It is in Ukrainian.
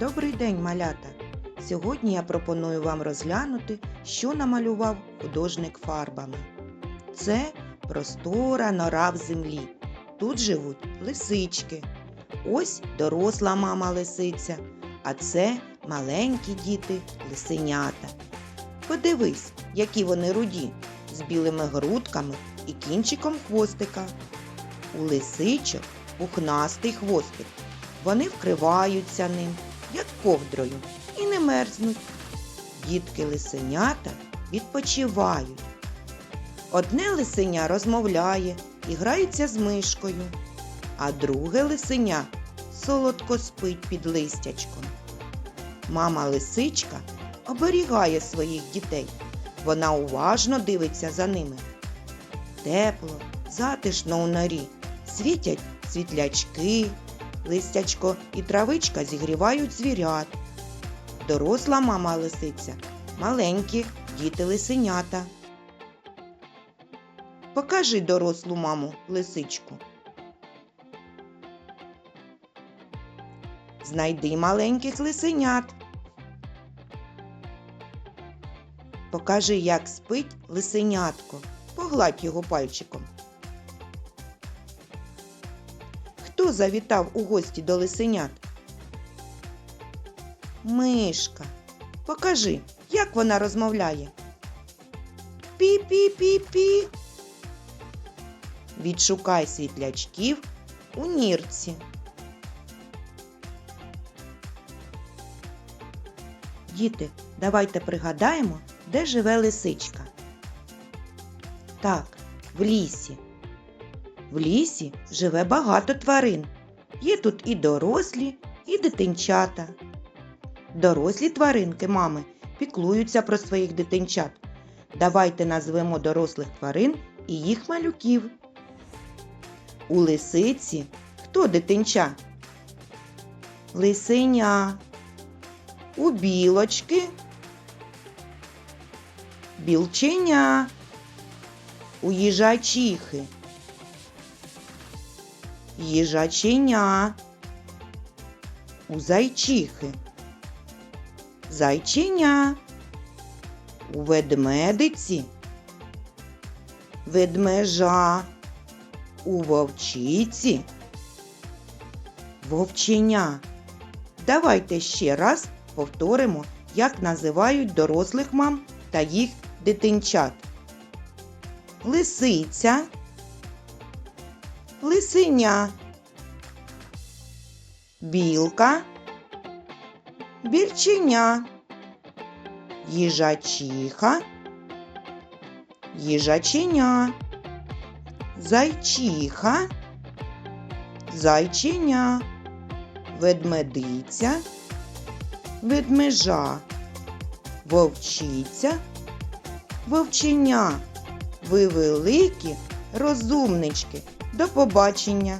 Добрий день, малята! Сьогодні я пропоную вам розглянути, що намалював художник фарбами. Це простора нора в землі. Тут живуть лисички. Ось доросла мама лисиця, а це маленькі діти лисенята. Подивись, які вони руді, з білими грудками і кінчиком хвостика. У лисичок пухнастий хвостик. Вони вкриваються ним, ковдрою, і не мерзнуть. Дітки лисенята відпочивають. Одне лисеня розмовляє і грається з мишкою, а друге лисеня солодко спить під листячком. Мама лисичка оберігає своїх дітей. Вона уважно дивиться за ними. Тепло, затишно у норі, світять світлячки, листячко і травичка зігрівають звірят. Доросла мама лисиця, маленькі діти лисенята. Покажи дорослу маму лисичку. Знайди маленьких лисенят. Покажи, як спить лисенятко. Погладь його пальчиком. Хто завітав у гості до лисенят? Мишка. Покажи, як вона розмовляє. Пі-пі-пі-пі. Відшукай світлячків у нірці. Діти, давайте пригадаємо, де живе лисичка. Так, в лісі. В лісі живе багато тварин. Є тут і дорослі, і дитинчата. Дорослі тваринки, мами, піклуються про своїх дитинчат. Давайте назвемо дорослих тварин і їх малюків. У лисиці хто дитинча? Лисеня. У білочки. Білченя. У їжачихи. Їжаченя. У зайчихи. Зайченя. У ведмедиці. Ведмежа. У вовчиці. Вовченя. Давайте ще раз повторимо, як називають дорослих мам та їх дитинчат. Лисиця, лисеня, білка, більченя, їжачиха, їжаченя, зайчиха, зайченя, ведмедиця, ведмежа, вовчиця, вовченя. Ви великі розумнички. До побачення!